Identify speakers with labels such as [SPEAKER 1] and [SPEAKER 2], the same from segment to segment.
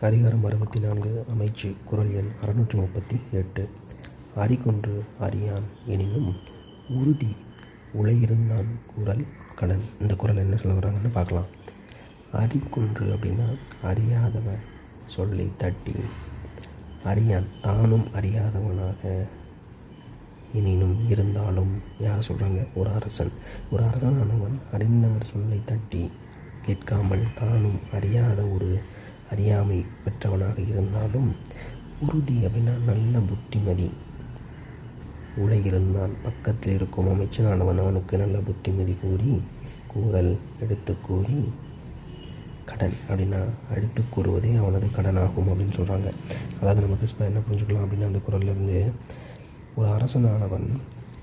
[SPEAKER 1] அதிகாரம் அறுபத்தி நான்கு அமைச்சு குரல் எண் அறுநூற்றி முப்பத்தி எட்டு. அறிகொன்று அறியான் எனினும் உறுதி உலையிருந்தான் குரல் கடன் இந்த குரல் என்ன சொல்ல வராங்கன்னு பார்க்கலாம். அறிகொன்று அப்படின்னா அறியாதவன் சொல்லி தட்டி. அறியான் தானும் அறியாதவனாக எனினும் இருந்தாலும் யார் சொல்கிறாங்க ஒரு அரசன். ஒரு அரசனானவன் அறிந்தவர் சொல்லை தட்டி கேட்காமல் தானும் அறியாத ஒரு அறியாமை பெற்றவனாக இருந்தாலும் உறுதி அப்படின்னா நல்ல புத்திமதி. உலை இருந்தான் பக்கத்தில் இருக்கும் அமைச்சனானவன் அவனுக்கு நல்ல புத்திமதி கூறி கூறல் எடுத்து கூறி கடன் அப்படின்னா அடுத்து கூறுவதே அவனது கடனாகும் அப்படின்னு சொல்கிறாங்க அதாவது நமக்கு என்ன புரிஞ்சுக்கலாம் அப்படின்னா அந்த குரல்லேருந்து ஒரு அரசனானவன்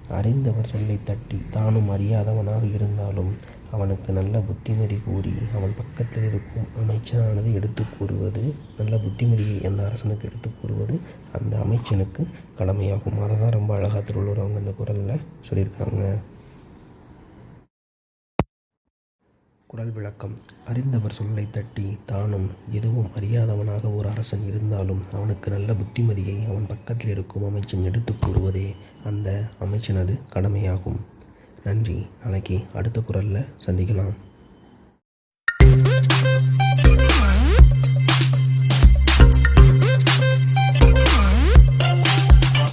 [SPEAKER 1] அறிந்தவர் சொல்லை தட்டி தானும் அறியாதவனாக இருந்தாலும் அவனுக்கு நல்ல புத்திமதி கூறி அவன் பக்கத்தில் இருக்கும் அமைச்சனானது எடுத்து கூறுவது நல்ல புத்திமதியை அந்த அரசனுக்கு எடுத்து கூறுவது அந்த அமைச்சனுக்கு கடமையாகும். அதை தான் ரொம்ப அழகாக திருவள்ளுவர் அவங்க குரலில் சொல்லியிருக்காங்க. குரல் விளக்கம். அறிந்தவர் சொல்லை தட்டி தானும் எதுவும் அறியாதவனாக அரசன் இருந்தாலும் அவனுக்கு நல்ல புத்திமதியை அவன் பக்கத்தில் இருக்கும் அமைச்சன் எடுத்து கூறுவதே அந்த அமைச்சனது கடமையாகும். நன்றி. நாளைக்கு அடுத்த குரலில் சந்திக்கலாம்.